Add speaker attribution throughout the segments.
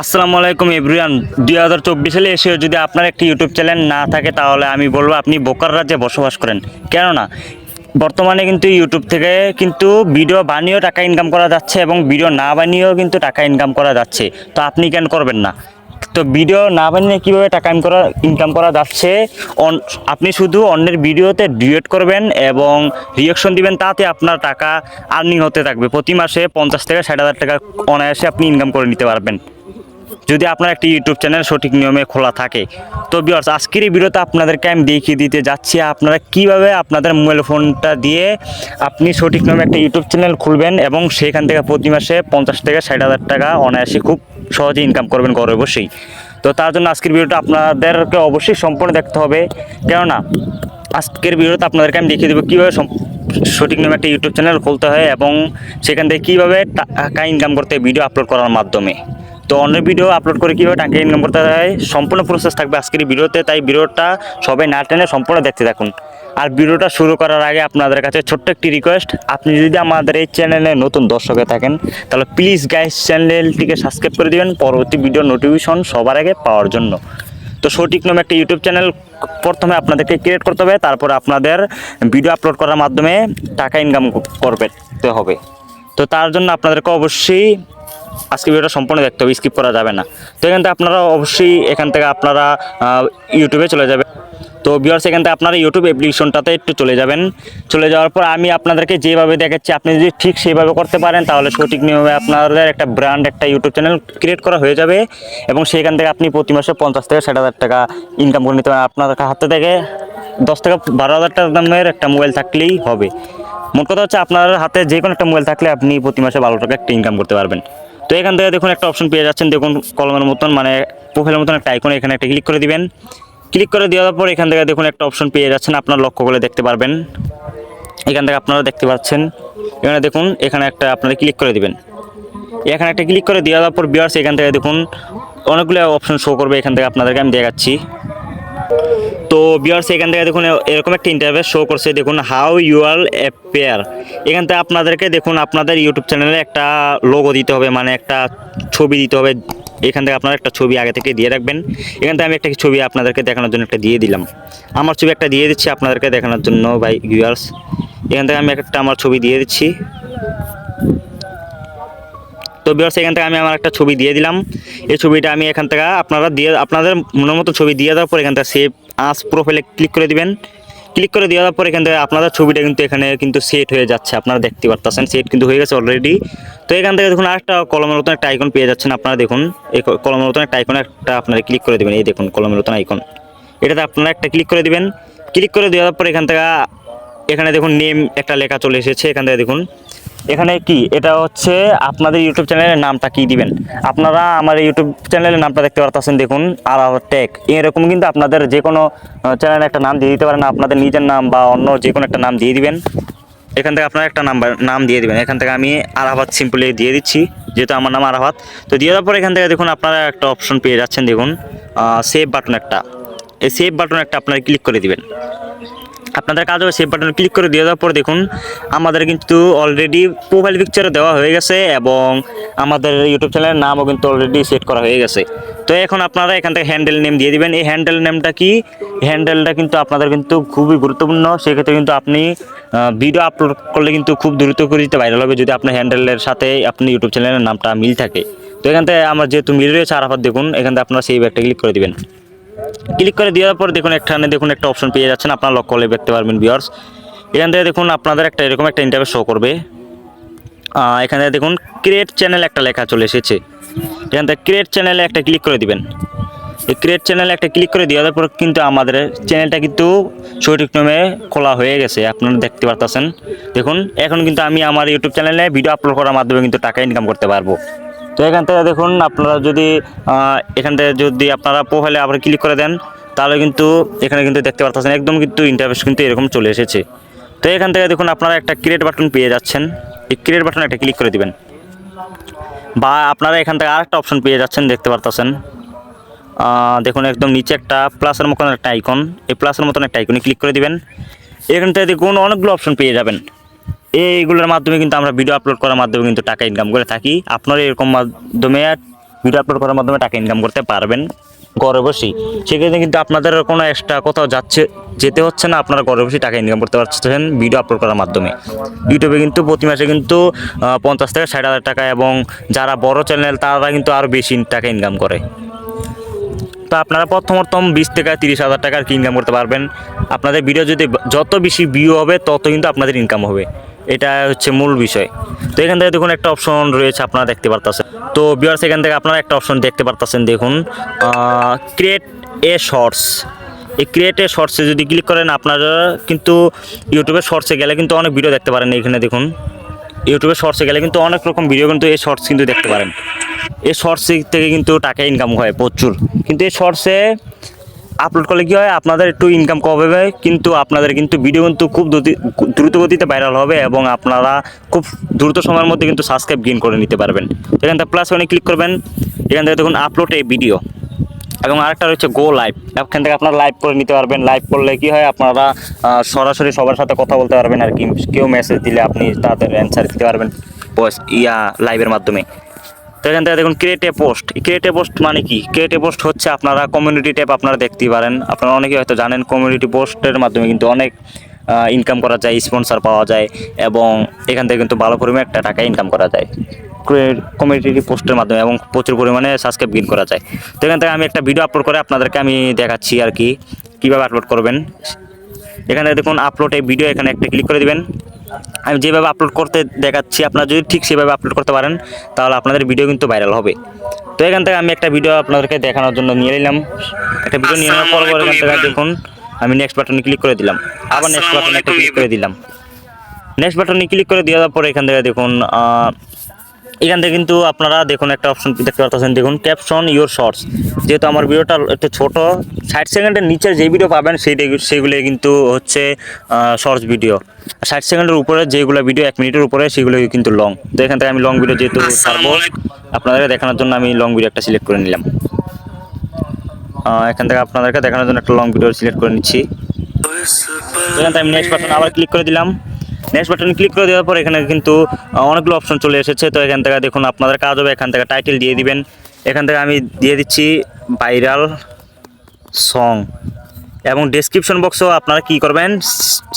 Speaker 1: আসসালামু আলাইকুম এভরিওয়ান। দুই হাজার চব্বিশ সালে এসে যদি আপনার একটি ইউটিউব চ্যানেল না থাকে, তাহলে আমি বলব আপনি বোকার রাজ্যে বসবাস করেন। কেননা, বর্তমানে কিন্তু ইউটিউব থেকে কিন্তু ভিডিও বানিয়েও টাকা ইনকাম করা যাচ্ছে এবং ভিডিও না বানিয়েও কিন্তু টাকা ইনকাম করা যাচ্ছে। তো আপনি কেন করবেন না? তো ভিডিও না বানিয়ে কীভাবে টাকা ইনকাম করা ইনকাম করা যাচ্ছে? আপনি শুধু অন্যের ভিডিওতে ডিয়েট করবেন এবং রিয়েকশন দিবেন, তাতে আপনার টাকা আর্নিং হতে থাকবে। প্রতি মাসে পঞ্চাশ থেকে ষাট হাজার টাকা অনায়াসে আপনি ইনকাম করে নিতে পারবেন। যদি আপনার একটি ইউটিউব চ্যানেল সঠিক নিয়মে খোলা থাকে। তো বিয়ার্স আজকের এই ভিডিওতে আপনাদেরকে আমি দেখিয়ে দিতে যাচ্ছি, আপনারা কীভাবে আপনাদের মোবাইল ফোনটা দিয়ে আপনি সঠিক নিয়মে একটা ইউটিউব চ্যানেল খুলবেন এবং সেখান থেকে প্রতি মাসে পঞ্চাশ থেকে ষাট হাজার টাকা অনায়াসে খুব সহজে ইনকাম করবেন ঘরে বসেই। তো তার জন্য আজকের ভিডিওটা আপনাদেরকে অবশ্যই সম্পূর্ণ দেখতে হবে। কেননা, আজকের ভিডিওতে আপনাদেরকে আমি দেখিয়ে দেবো কীভাবে সঠিক নিয়মে একটা ইউটিউব চ্যানেল খুলতে হয় এবং সেখান থেকে কীভাবে টাকা ইনকাম করতে ভিডিও আপলোড করার মাধ্যমে। তো অন্য ভিডিও আপলোড করে কীভাবে টাকা ইনকাম করতে হয় সম্পূর্ণ প্রসেস থাকবে আজকের ভিডিওতে তাই ভিডিওটা সবাই না টেনে সম্পূর্ণ দেখতে থাকুন। আর ভিডিওটা শুরু করার আগে আপনাদের কাছে ছোট্ট একটি রিকোয়েস্ট আপনি যদি আমাদের এই চ্যানেলে নতুন দর্শকে থাকেন, তাহলে প্লিজ গাইস চ্যানেলটিকে সাবস্ক্রাইব করে দিবেন, পরবর্তী ভিডিও নোটিফিকেশন সবার আগে পাওয়ার জন্য। তো সঠিক নামে একটা ইউটিউব চ্যানেল প্রথমে আপনাদেরকে ক্রিয়েট করতে হবে, তারপর আপনাদের ভিডিও আপলোড করার মাধ্যমে টাকা ইনকাম করবে হবে। তো তার জন্য আপনাদেরকে অবশ্যই আজকে ভিডিওটা সম্পূর্ণ দেখতে হবে স্কিপ করা যাবে না। তো এখান থেকে আপনারা অবশ্যই এখান থেকে আপনারা ইউটিউবে চলে যাবেন। তো ভিউয়ার্স এখান থেকে আপনারা ইউটিউব অ্যাপ্লিকেশনটাতে একটু চলে যাবেন। চলে যাওয়ার পর আমি আপনাদেরকে যেভাবে দেখাচ্ছি, আপনি যদি ঠিক সেইভাবে করতে পারেন, তাহলে সঠিক নিয়মে আপনাদের একটা ব্র্যান্ড একটা ইউটিউব চ্যানেল ক্রিয়েট করা হয়ে যাবে। এবং সেখান থেকে আপনি প্রতি মাসে পঞ্চাশ থেকে ষাট হাজার টাকা ইনকাম করে নিতে পারেন। আপনার হাতে থেকে দশ থেকে বারো হাজার টাকা দামের একটা মোবাইল থাকলেই হবে। মোট কথা হচ্ছে, আপনার হাতে যে কোনো একটা মোবাইল থাকলে আপনি প্রতি মাসে বারো টাকা একটা ইনকাম করতে পারবেন। তো এখান থেকে দেখুন একটা অপশন পেয়ে যাচ্ছেন। দেখুন কলমের মতন মানে প্রোফাইলের মতন একটা আইকন এখানে একটা ক্লিক করে দিবেন। ক্লিক করে দেওয়ার পর এখান থেকে দেখুন একটা অপশন পেয়ে যাচ্ছেন, আপনার লক্ষ্য করে দেখতে পারবেন। এখান থেকে আপনারা দেখতে পাচ্ছেন। এখানে দেখুন, এখানে একটা আপনারা ক্লিক করে দিবেন। এখানে একটা ক্লিক করে দেওয়ার পর বিয়ার্স এখান থেকে দেখুন, অনেকগুলো অপশন শো করবে এখান থেকে আপনাদেরকে আমি দেখাচ্ছি। তো বিয়ার্স এখান থেকে দেখুন, এরকম একটা ইন্টারভিউ শো করছে। দেখুন হাউ ইউ আর অ্যাপেয়ার এখান থেকে আপনাদেরকে দেখুন, আপনাদের ইউটিউব চ্যানেলে একটা লোগো দিতে হবে মানে একটা ছবি দিতে হবে। এখান থেকে আপনারা একটা ছবি আগে থেকে দিয়ে রাখবেন। এখান থেকে আমি একটা ছবি আপনাদেরকে দেখানোর জন্য একটা দিয়ে দিলাম। আমার ছবি একটা দিয়ে দিচ্ছি আপনাদেরকে দেখানোর জন্য বাই ভিউয়ার্স এখান থেকে আমি একটা আমার ছবি দিয়ে দিচ্ছি। তো বিয়ার্স এখান থেকে আমি আমার একটা ছবি দিয়ে দিলাম। এই ছবিটা আমি এখান থেকে আপনারা দিয়ে, আপনাদের মনের মতো ছবি দিয়ে দেওয়ার পর এখান থেকে সেভ আস প্রোফাইলে ক্লিক করে দিবেন। ক্লিক করে দেওয়ার পর এখান থেকে আপনাদের ছবিটা কিন্তু এখানে কিন্তু সেট হয়ে যাচ্ছে, আপনারা দেখতে পারতেছেন। সেট কিন্তু হয়ে গেছে অলরেডি তো এখান থেকে দেখুন আরেকটা কলমের মতন একটা আইকন পেয়ে যাচ্ছেন আপনারা, দেখুন। এই কলমের মতন একটা আইকন একটা আপনারা ক্লিক করে দেবেন। এই দেখুন কলমের মতন আইকন এটাতে আপনারা একটা ক্লিক করে দিবেন। ক্লিক করে দেওয়ার পর এখান থেকে এখানে দেখুন নেম একটা লেখা চলে এসেছে। এখান থেকে দেখুন এখানে কি? এটা হচ্ছে আপনাদের ইউটিউব চ্যানেলের নামটা কি দিবেন? আপনারা আমার ইউটিউব চ্যানেলের নামটা দেখতে পারতেছেন, দেখুন আর টেক এরকম কিন্তু আপনাদের যে কোনো চ্যানেলে একটা নাম দিয়ে দিতে পারেন, আপনাদের নিজের নাম বা অন্য যে কোনো একটা নাম দিয়ে দিবেন। এখান থেকে আপনারা একটা নাম্বার, নাম দিয়ে দিবেন। এখান থেকে আমি আরাফাত সিম্পলি দিয়ে দিচ্ছি, যেহেতু আমার নাম আরাফাত তো দিয়ে দেওয়ার পর এখান থেকে দেখুন, আপনারা একটা অপশন পেয়ে যাচ্ছেন, দেখুন সেভ বাটন একটা। এই সেভ বাটন একটা আপনারা ক্লিক করে দিবেন। আপনাদের কাজ হবে সেভ বাটনে ক্লিক করে দিয়ে দেওয়ার পর দেখুন, আমাদের কিন্তু অলরেডি প্রোফাইল পিকচারও দেওয়া হয়ে গেছে এবং আমাদের ইউটিউব চ্যানেলের নামও কিন্তু অলরেডি সেট করা হয়ে গেছে। তো এখন আপনারা এখান থেকে হ্যান্ডেল নেম দিয়ে দিবেন। এই হ্যান্ডেল নেমটা কি? হ্যান্ডেলটা কিন্তু আপনাদের কিন্তু খুবই গুরুত্বপূর্ণ। সেক্ষেত্রে কিন্তু আপনি ভিডিও আপলোড করলে কিন্তু খুব দ্রুত করে দিতে ভাইরাল হবে যদি আপনার হ্যান্ডেলের সাথে আপনি ইউটিউব চ্যানেলের নামটা মিল থাকে। তো এখান থেকে আমার যেহেতু মিল রয়েছে, আরাফাত দেখুন, এখান থেকে আপনারা সেই একটা ক্লিক করে দিবেন। ক্লিক করে দেওয়ার পর দেখুন এখানে দেখুন একটা অপশন পেয়ে যাচ্ছেন, আপনার লক্ষ্য করলে দেখতে পারবেন ভিউয়ার্স এখান থেকে দেখুন আপনাদের একটা এরকম একটা ইন্টারভিউ শো করবে। এখান থেকে দেখুন ক্রিয়েট চ্যানেল একটা লেখা চলে এসেছে। এখান থেকে ক্রিয়েট চ্যানেলে একটা ক্লিক করে দিবেন। এই ক্রিয়েট চ্যানেলে একটা ক্লিক করে দেওয়ার পর কিন্তু আমাদের চ্যানেলটা কিন্তু সঠিক নামে খোলা হয়ে গেছে, আপনারা দেখতে পারতেছেন। দেখুন, এখন কিন্তু আমি আমার ইউটিউব চ্যানেলে ভিডিও আপলোড করার মাধ্যমে কিন্তু টাকা ইনকাম করতে পারব। তো এখান থেকে দেখুন, আপনারা যদি এখান থেকে যদি আপনারা প্রোফাইলে আবার ক্লিক করে দেন, তাহলে কিন্তু এখানে কিন্তু দেখতে পারতেছেন, একদম কিন্তু ইন্টারভেস কিন্তু এরকম চলে এসেছে। তো এখান থেকে দেখুন, আপনারা একটা ক্রিয়েট বাটন পেয়ে যাচ্ছেন। এই ক্রিয়েট বাটন একটা ক্লিক করে দিবেন। বা আপনারা এখান থেকে আরেকটা অপশন পেয়ে যাচ্ছেন, দেখতে পারতেছেন। দেখুন, একদম নিচে একটা প্লাসের মতন একটা আইকন এই প্লাসের মতন একটা আইকনে ক্লিক করে দিবেন। এখান থেকে দেখুন, অনেকগুলো অপশন পেয়ে যাবেন। এইগুলোর মাধ্যমে কিন্তু আমরা ভিডিও আপলোড করার মাধ্যমে কিন্তু টাকা ইনকাম করে থাকি। আপনারা এরকম মাধ্যমে ভিডিও আপলোড করার মাধ্যমে টাকা ইনকাম করতে পারবেন ঘরে বসেই। সেক্ষেত্রে কিন্তু আপনাদের কোনো এক্সট্রা কোথাও যাচ্ছে, যেতে হচ্ছে না, আপনারা ঘরে বসেই টাকা ইনকাম করতে পারছেন ভিডিও আপলোড করার মাধ্যমে। ইউটিউবে কিন্তু প্রতি মাসে কিন্তু পঞ্চাশ থেকে ষাট হাজার টাকা এবং যারা বড় চ্যানেল তারা কিন্তু আরও বেশি টাকা ইনকাম করে। তো আপনারা প্রথম প্রথম বিশ থেকে তিরিশ হাজার টাকার কি ইনকাম করতে পারবেন? আপনাদের ভিডিও যদি যত বেশি ভিউ হবে, তত কিন্তু আপনাদের ইনকাম হবে। এটা হচ্ছে মূল বিষয়। তো এখান থেকে দেখুন একটা অপশন রয়েছে, আপনারা দেখতে পারতেছেন। তো বিয়ার্স এখান থেকে আপনারা একটা অপশন দেখতে পারতেছেন, দেখুন। ক্রিয়েট এ শর্টস এই ক্রিয়েট এ শর্টসে যদি ক্লিক করেন, আপনারা কিন্তু ইউটিউবে শর্টসে গেলে কিন্তু অনেক ভিডিও দেখতে পারেন এখানে, দেখুন। ইউটিউবে শর্টসে গেলে কিন্তু অনেক রকম ভিডিও কিন্তু এই শর্টস কিন্তু দেখতে পারেন। এই শর্টস থেকে কিন্তু টাকা ইনকাম হয় প্রচুর। কিন্তু এই শর্টসে আপলোড করলে কী হয়? আপনাদের একটু ইনকাম কম হবে, কিন্তু আপনাদের কিন্তু ভিডিও কিন্তু খুব দ্রুতি- গতিতে ভাইরাল হবে এবং আপনারা খুব দ্রুত সময়ের মধ্যে কিন্তু সাবস্ক্রাইব গেইন করে নিতে পারবেন। এখান থেকে প্লাস ওয়ানে ক্লিক করবেন। এখান থেকে দেখুন আপলোড এই ভিডিও এবং আরেকটা রয়েছে গো লাইভ এখান থেকে আপনারা লাইভ করে নিতে পারবেন। লাইভ করলে কি হয়? আপনারা সরাসরি সবার সাথে কথা বলতে পারবেন আর কি। কেউ মেসেজ দিলে আপনি তাদের অ্যান্সার দিতে পারবেন। ইয়া লাইভের মাধ্যমে। তো এখান থেকে দেখুন ক্রিয়েটে পোস্ট ক্রিয়েটে পোস্ট মানে কি? ক্রিয়েটে পোস্ট হচ্ছে আপনারা কমিউনিটি ট্যাপ আপনারা দেখতেই পারেন। আপনারা অনেকে হয়তো জানেন কমিউনিটি পোস্টের মাধ্যমে কিন্তু অনেক ইনকাম করা যায় স্পন্সর পাওয়া যায় এবং এখান থেকে কিন্তু ভালো পরিমাণে একটা টাকা ইনকাম করা যায়। কমিউনিটি পোস্টের মাধ্যমে এবং প্রচুর পরিমাণে সাবস্ক্রাইব গেইন করা যায়। তো এখান থেকে আমি একটা ভিডিও আপলোড করে আপনাদেরকে আমি দেখাচ্ছি আর কি, কীভাবে আপলোড করবেন। এখানে দেখুন আপলোড এই ভিডিও এখানে একটা ক্লিক করে দিবেন। আমি যেভাবে আপলোড করতে দেখাচ্ছি, আপনারা যদি ঠিক সেভাবে আপলোড করতে পারেন, তাহলে আপনাদের ভিডিও কিন্তু ভাইরাল হবে। তো এখান থেকে আমি একটা ভিডিও আপনাদেরকে দেখানোর জন্য নিয়ে নিলাম। একটা ভিডিও নিয়ে নেওয়ার পর এখান থেকে দেখুন, আমি নেক্সট বাটনে ক্লিক করে দিলাম। আবার নেক্সট বাটনে একটা ক্লিক করে দিলাম। নেক্সট বাটনে ক্লিক করে দেওয়ার পর এখান থেকে দেখুন এখান থেকে কিন্তু আপনারা দেখুন একটা অপশন দেখতে পাচ্ছেন দেখুন ক্যাপশন ইউর শর্টস যেহেতু আমার ভিডিওটা একটু ছোট ষাট সেকেন্ডের নিচে যে ভিডিও পাবেন সেই সেগুলো কিন্তু হচ্ছে শর্টস ভিডিও ষাট সেকেন্ডের উপরে যেগুলো ভিডিও এক মিনিটের উপরে সেগুলো কিন্তু লং তো এখান থেকে আমি লং ভিডিও যেহেতু ছাড়বো আপনাদেরকে দেখানোর জন্য আমি লং ভিডিও একটা সিলেক্ট করে নিলাম। এখান থেকে আপনাদেরকে দেখানোর জন্য একটা লং ভিডিও সিলেক্ট করে নিচ্ছি। এখান থেকে আমি নেক্সট বাটন আবার ক্লিক করে দিলাম। নেক্সট বাটনে ক্লিক করে দেওয়ার পর এখানে কিন্তু অনেকগুলো অপশন চলে এসেছে। তো এখান থেকে দেখুন আপনাদের কাজ হবে, এখান থেকে টাইটেল দিয়ে দিবেন। এখান থেকে আমি দিয়ে দিচ্ছি ভাইরাল সং এবং ডেসক্রিপশন বক্সেও আপনারা কি করবেন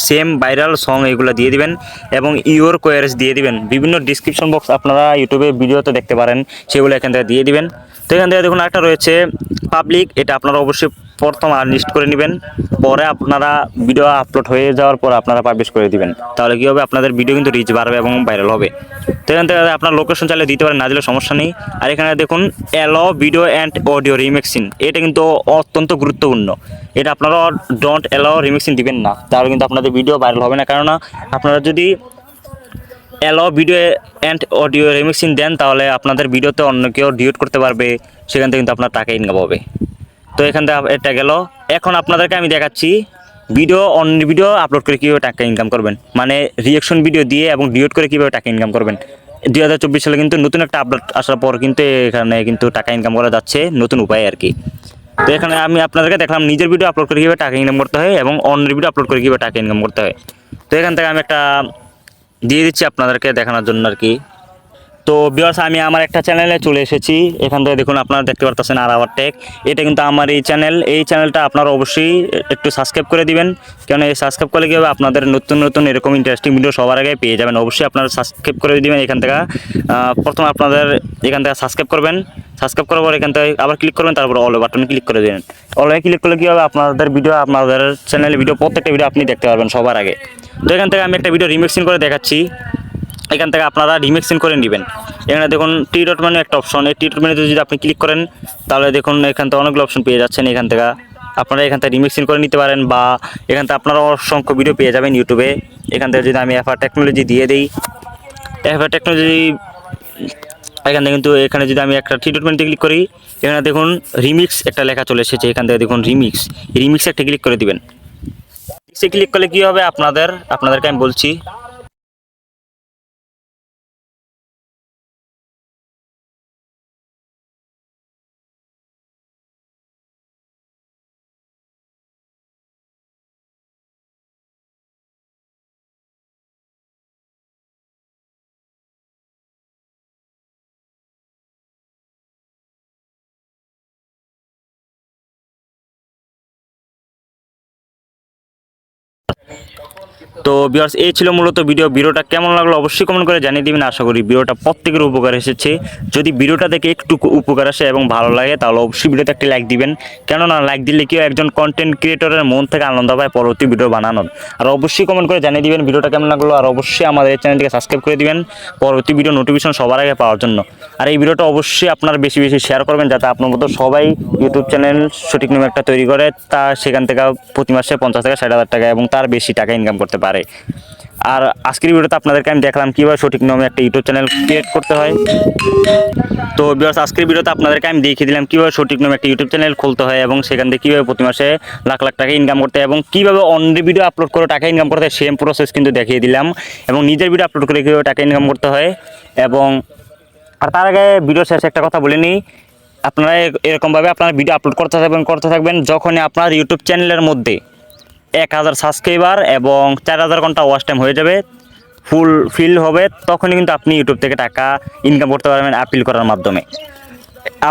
Speaker 1: সেম ভাইরাল সং এগুলো দিয়ে দিবেন এবং ইওর কোয়ারেস দিয়ে দিবেন। বিভিন্ন ডিসক্রিপশন বক্স আপনারা ইউটিউবে ভিডিওতে দেখতে পারেন, সেগুলো এখান থেকে দিয়ে দিবেন। তো এখান থেকে দেখুন একটা রয়েছে পাবলিক এটা আপনারা অবশ্যই প্রথম আনলিস্ট করে নেবেন, পরে আপনারা ভিডিও আপলোড হয়ে যাওয়ার পর আপনারা পাবলিশ করে দিবেন। তাহলে কি হবে? আপনাদের ভিডিও কিন্তু রিচ বাড়বে এবং ভাইরাল হবে। তো এখান থেকে আপনার লোকেশন চাইলে দিতে পারেন, না দিলে সমস্যা নেই। আর এখানে দেখুন allow video and audio remixing এটা কিন্তু অত্যন্ত গুরুত্বপূর্ণ। এটা আপনারা ডোন্ট অ্যালাও রিমিক্সিং দিবেন না। তাহলে কিন্তু আপনাদের ভিডিও ভাইরাল হবে না। কেননা, আপনারা যদি allow video and audio remixing দেন, তাহলে আপনাদের ভিডিওতে অন্য কেউ ডিউট করতে পারবে। সেখান থেকে কিন্তু আপনার টাকা ইনকাম হবে। তো এখান থেকে এটা গেল। এখন আপনাদেরকে আমি দেখাচ্ছি ভিডিও অন ভিডিও আপলোড করে কীভাবে টাকা ইনকাম করবেন। মানে রিয়েকশন ভিডিও দিয়ে এবং ডিউট করে কীভাবে টাকা ইনকাম করবেন। দুই হাজার চব্বিশ সালে কিন্তু নতুন একটা আপলোড আসার পর কিন্তু এখানে কিন্তু টাকা ইনকাম করা যাচ্ছে, নতুন উপায় আর কি। তো এখানে আমি আপনাদেরকে দেখলাম নিজের ভিডিও আপলোড করে কীভাবে টাকা ইনকাম করতে হয় এবং অন্যের ভিডিও আপলোড করে কীভাবে টাকা ইনকাম করতে হয়। তো এখান থেকে আমি একটা দিয়ে দিচ্ছি আপনাদেরকে দেখানোর জন্য আর কি। তো বিয়ার্স আমি আমার একটা চ্যানেলে চলে এসেছি। এখান থেকে দেখুন, আপনারা দেখতে পারতেছেন আর আওয়ার টেক এটা কিন্তু আমার এই চ্যানেল এই চ্যানেলটা আপনারা অবশ্যই একটু সাবস্ক্রাইব করে দিবেন। কেন এই সাবস্ক্রাইব করলে কী হবে? আপনাদের নতুন নতুন এরকম ইন্টারেস্টিং ভিডিও সবার আগে পেয়ে যাবেন। অবশ্যই আপনারা সাবস্ক্রাইব করে দিবেন এখান থেকে। প্রথম আপনাদের এখান থেকে সাবস্ক্রাইব করবেন। সাবস্ক্রাইব করার পর এখান থেকে আবার ক্লিক করবেন, তারপর অল বাটনে ক্লিক করে দেবেন। অলে ক্লিক করলে কী হবে? আপনাদের ভিডিও আপনাদের চ্যানেলের ভিডিও প্রত্যেকটা ভিডিও আপনি দেখতে পারবেন সবার আগে। তো এখান থেকে আমি একটা ভিডিও রিমিক্সিং করে দেখাচ্ছি। এখান থেকে আপনারা রিমিক্সিং করে নেবেন। এখানে দেখুন টি ডট মানে একটা অপশন এই টি ডট মেনুতে যদি আপনি ক্লিক করেন, তাহলে দেখুন এখান থেকে অনেকগুলো অপশন পেয়ে যাচ্ছেন। এখান থেকে আপনারা এখান থেকে রিমিক্সিং করে নিতে পারেন বা এখান থেকে আপনারা অসংখ্য ভিডিও পেয়ে যাবেন ইউটিউবে এখান থেকে যদি আমি এফআর টেকনোলজি দিয়ে দিই এফআর টেকনোলজি এখান থেকে কিন্তু এখানে যদি আমি একটা টি ডট মেনুতে ক্লিক করি, এখানে দেখুন রিমিক্স একটা লেখা চলে এসেছে। এখান থেকে দেখুন রিমিক্স রিমিক্স একটা ক্লিক করে দিবেন। সে ক্লিক করলে কী হবে? আপনাদের, আপনাদেরকে আমি বলছি 你。তো বিয়ার্স এই ছিল মূলত ভিডিও ভিডিওটা কেমন লাগল অবশ্যই কমেন্ট করে জানিয়ে দিবেন। আশা করি ভিডিওটা প্রত্যেকের উপকার এসেছে। যদি ভিডিওটা দেখে একটু উপকার আসে এবং ভালো লাগে, তাহলে অবশ্যই ভিডিওতে একটি লাইক দিবেন। কেননা লাইক দিলে কেউ একজন কন্টেন্ট ক্রিয়েটরের মন থেকে আনন্দ পায় পরবর্তী ভিডিও বানানোর। আর অবশ্যই কমেন্ট করে জানিয়ে দিবেন ভিডিওটা কেমন লাগল। আর অবশ্যই আমাদের এই চ্যানেলটিকে সাবস্ক্রাইব করে দিবেন। পরবর্তী ভিডিও নোটিফিকেশন সবার আগে পাওয়ার জন্য। আর এই ভিডিওটা অবশ্যই আপনারা বেশি বেশি শেয়ার করবেন, যাতে আপনার মতো সবাই ইউটিউব চ্যানেল সঠিক নিয়মে একটা তৈরি করে। তা সেখান থেকে প্রতি মাসে পঞ্চাশ থেকে ষাট হাজার টাকা এবং তার বেশি টাকা ইনকাম করতে পারে। আর আজকের ভিডিওতে আপনাদেরকে আমি দেখলাম কীভাবে সঠিক নিয়মে একটা ইউটিউব চ্যানেল ক্রিয়েট করতে হয়। তো বিকজ আজকের ভিডিওতে আপনাদেরকে আমি দেখিয়ে দিলাম কীভাবে সঠিক নিয়মে একটা ইউটিউব চ্যানেল খুলতে হয় এবং সেখান থেকে কীভাবে প্রতি মাসে লাখ লাখ টাকা ইনকাম করতে হয় এবং কীভাবে অন্য ভিডিও আপলোড করে টাকা ইনকাম করতে হয় সেম প্রসেস কিন্তু দেখিয়ে দিলাম এবং নিজের ভিডিও আপলোড করে কীভাবে টাকা ইনকাম করতে হয় এবং আর তার আগে ভিডিও শেষে একটা কথা বলে নিই। আপনারা এরকমভাবে আপনারা ভিডিও আপলোড করতে থাকবেন করতে থাকবেন যখনই আপনার ইউটিউব চ্যানেলের মধ্যে এক হাজার সাবস্ক্রাইবার এবং চার হাজার ঘণ্টা ওয়াচ টাইম হয়ে যাবে ফুল ফিল হবে, তখনই কিন্তু আপনি ইউটিউব থেকে টাকা ইনকাম করতে পারবেন আপিল করার মাধ্যমে।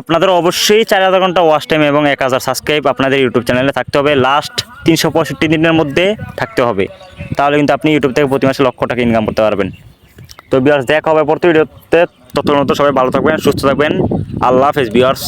Speaker 1: আপনাদের অবশ্যই চার হাজার ঘণ্টা ওয়াচ টাইম এবং এক হাজার সাবস্ক্রাইব আপনাদের ইউটিউব চ্যানেলে থাকতে হবে। লাস্ট তিনশো পঁয়ষট্টি দিনের মধ্যে থাকতে হবে। তাহলে কিন্তু আপনি ইউটিউব থেকে প্রতি মাসে লক্ষ টাকা ইনকাম করতে পারবেন। তো বিয়ার্স দেখা হবে পরবর্তী ভিডিওতে তত সবাই ভালো থাকবেন, সুস্থ থাকবেন। আল্লাহ হাফেজ বিয়ার্স